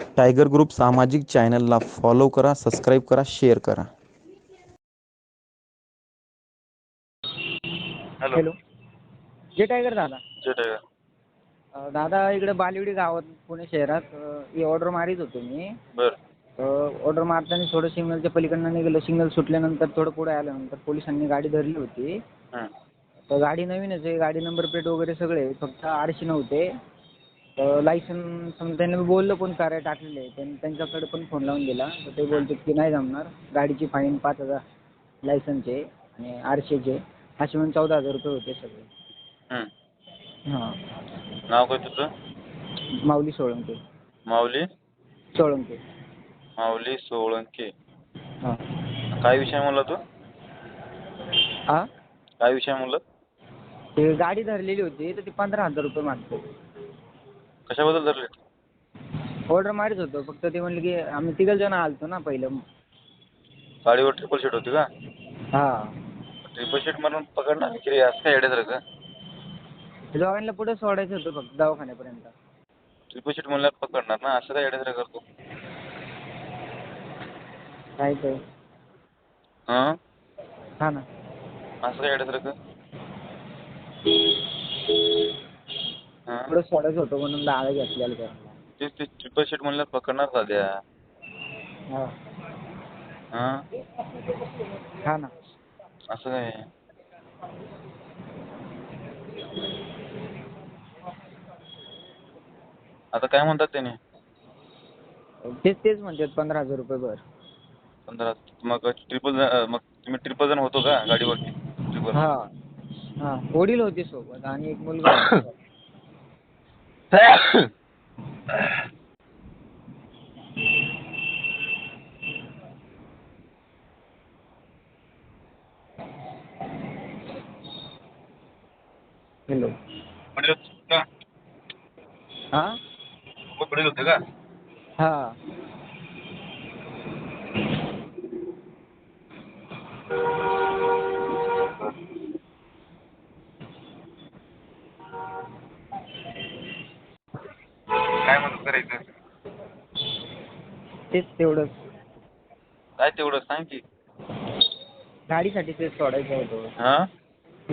Tiger group सामाजिक चॅनलला follow करा सबस्क्राईब करा शेअर करा. हॅलो. हॅलो. जे टायगर दादा. जे टायगर. अं, दादा इकडे बालिवडी गावात पुणे शहरात अं, ही ऑर्डर मारित होतो मी. बर. ऑर्डर मारताना थोडं सिग्नलच्या पलीकडनं निघालो. सिग्नल सुटल्यानंतर थोडं पुढे आल्यानंतर पोलिसांनी गाडी धरली होती. हं. तर गाडी नवीनच आहे. गाडी नंबर प्लेट वगैरे सगळे. फक्त आरशी नव्हते. लायसन समजा त्यांनी मी बोललो पण कार्य टाकलेले आहे त्यांनी त्यांच्याकडे पण फोन लावून दिला तर ते बोलतात की नाही जमणार गाडीची फाईन पाच हजार लायसनचे आणि आरशीचे असे म्हणून चौदा हजार रुपये होते सगळे. हं. हां. नाव काय तुझं? माऊली सोळंके. माऊली? सोळंके. माऊली सोळंके. हां. काय विषय म्हणला तू? हां काय विषय म्हणलं? ते गाडी धरलेली होती तर ती पंधरा हजार रुपये मागते. कशाबद्दल धरले? ऑर्डर मारित होतो. फक्त ते म्हणले की आम्ही तिघं जण आलतो ना पहिलं. गाडीवर ट्रिपल शीट होती का? हां. ट्रिपल शीट म्हणून पकडणार? की रे असं काय येड्यासारखं दोघांना पुढे सोडायचं होतं फक्त दवाखान्यापर्यंत. ट्रिपल शीट म्हणल्यावर पकडणार ना? असं काय येड्यासारखं करतो? काय ते हां? हां ना. असं काय येड्यासारखं पुढे सोडायचं होतं म्हणून दादा घेतलेलं त्याला. तेच ते ट्रिपल शीट म्हणल्यावर पकडणार साध्या हां. हां. हां ना. असं काय? आता काय म्हणतात त्याने? तेच तेच म्हणतात पंधरा हजार रुपये भर. पंधरा मग ट्रिपल मग तुम्ही ट्रिपल जण होतो का गाडीवरती? ट्रिपल हां. हां. वडील होते सोबत आणि एक मुलगा होता. हॅलो वडील होते का हां वडील होते का हां काय मदत करायचं तेच तेवढंच. काय तेवढं? सांग की. गाडीसाठी तेच सोडायचं होतं. हां?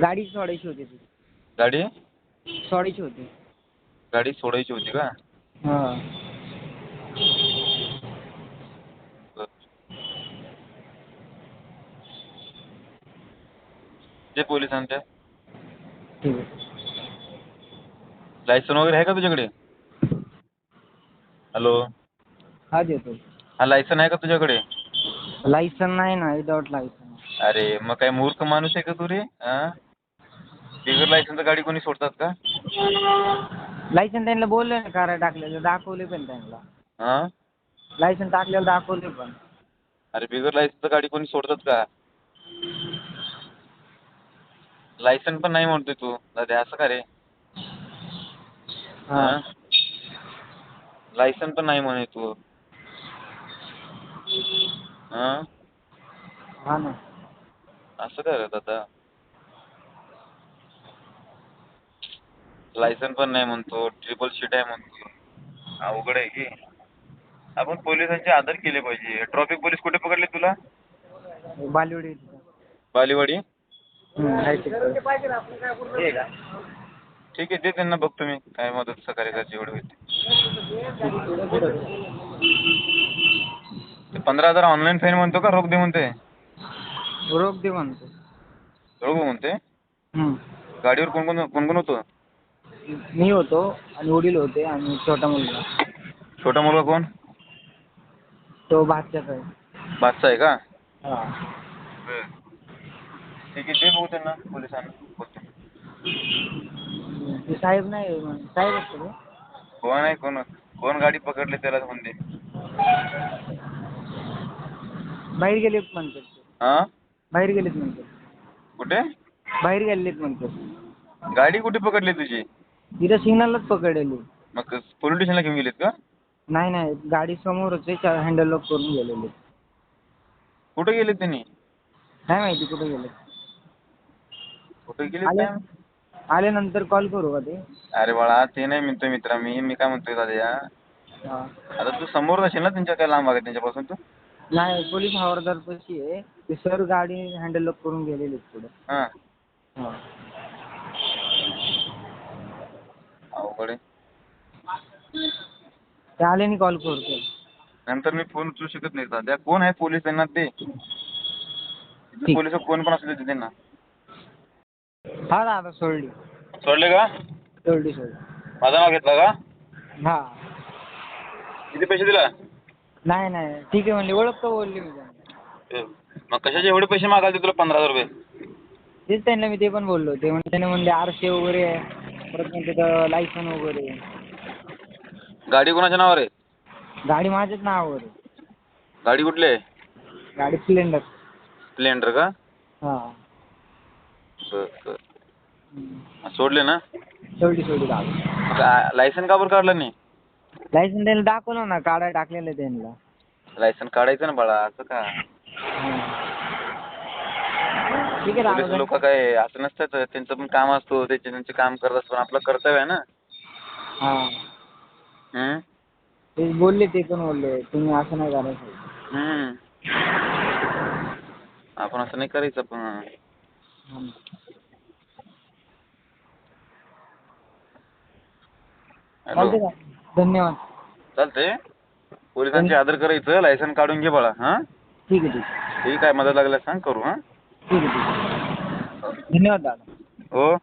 गाडी सोडायची होती ती. गाडी? सोडायची होती. गाडी सोडायची होती का? हां. जे पोलिसांच्या ठीक आहे. लायसन वगैरे आहे का तुझ्याकडे? हॅलो. हा देतो. हा लायसन आहे का तुझ्याकडे? लायसन नाही ना विदाउट लायसन अरे मग काय मूर्ख माणूस आहे का तू रे? हां बिगर लायसनचं गाडी कोणी सोडतात का? लायसन त्यांना बोलले ना कार टाकलेलं दाखवले पण त्यांना. हां लायसन टाकलेलं दाखवले पण. अरे बिगर लायसनचं गाडी कोणी सोडतात का? लायसन पण नाही म्हणतोय तू. दादा असं का रे? हां. लायसन पण नाही म्हणे तू. हां? हा ना. असं काय रे दादा लायसन पण नाही म्हणतो ट्रिपल शीट आहे म्हणतो. अवघड आहे की. आपण पोलिसांचे आदर केले पाहिजे. ट्रॉफिक पोलीस कुठे पकडले तुला? बालिवडी. बालीवाडी. ठीक आहे. दे त्यांना बघतो मी काय मदत सहकार्य करायची एवढी होती ते पंधरा हजार ऑनलाईन फाईन म्हणतो का? रोख दे म्हणते. रोख दे म्हणतो. रोख म्हणते. गाडीवर कोण कोण कोण कोण होतं? मी होतो आणि वडील होते आणि छोटा मुलगा. छोटा मुलगा कोण? तो भाच्याचा आहे. बादशाह आहे का? हां. ठीक आहे दे बघू त्यांना पोलिसांना. बोलतो. ते साहेब नाही साहेब असतो तो कोण आहे? कोण कोण गाडी पकडली त्यालाच म्हणते बाहेर गेलेत म्हणतात. हां? बाहेर गेलेत म्हणतात. कुठे? बाहेर गेलेत म्हणतात. गाडी कुठे पकडली तुझी? तिथं सिग्नलच पकडलेली मग पोलीस स्टेशनला घेऊन गेलीत का? नाही नाही. गाडी समोरच आहे हँडल लॉक करून गेलेले. कुठे गेले त्यांनी? काय माहिती कुठे गेले कुठे गेले आले काय? आल्यानंतर कॉल करू का ते? अरे बाळा ते नाही म्हणतोय मित्रा मी. मी काय म्हणतोय दादा आता तू समोर असेल ना त्यांच्या काय लांब आहे त्यांच्यापासून तू? नाही पोलीस हवालदार पशी आहे. ते सर गाडी हँडल करून गेलेले पुढे. हां. हा. अवघड आहे. ते आल्याने कॉल करतो. नंतर मी फोन उचलू शकत नाही सध्या. कोण आहे पोलीस त्यांना ते? ठीक. पोलीस कोण पण असले ते त्यांना. हा दादा सोडली. सोडले का? सोडली सोडली. माझं नाव घेतलं का? हा. किती पैसे दिला? नाही नाही. ठीक आहे म्हणली. ओळखतो बोलली मी त्यांना. मग कशाचे एवढे पैसे मागायला तुला पंधरा हजार रुपये? तेच त्यांना मी ते पण बोललो ते म्हणजे त्याने म्हणले आरसे वगैरे आहे. परत मग तिथं लायसन वगैरे आहे. गाडी कोणाच्या नावावर आहे? गाडी माझ्याच नावावर आहे. गाडी कुठली आहे? गाडी स्प्लेंडर स्प्लेंडर का? हा. बर बर. सोडले ना? सोडली सोडली गाडी लायसन का बरं काढलं नाही? लायसन त्यांना दाखवलं ना काढायला टाकलेलं आहे त्यांना. लायसन काढायचं ना बाळा असं का? ठीक आहे पोलीस लोक काय असं नसतात त्यांचं पण काम असतो त्याचे त्यांचे काम करत असतो आपलं कर्तव्य आहे ना. हा. हम्म? ते बोलले ते पण बोलले तुम्ही असं नाही करायचं. हम्म. आपण असं नाही करायचं पण. हं. हॅलो. का धन्यवाद. चालतंय. पोलिसांची आदर करायचं लायसन काढून घे बाळा हां? ठीक आहे ठीक आहे. ठीक आहे मदत लागल्यास सांग करू हां? ठीक आहे ठीक आहे. धन्यवाद दादा. हो.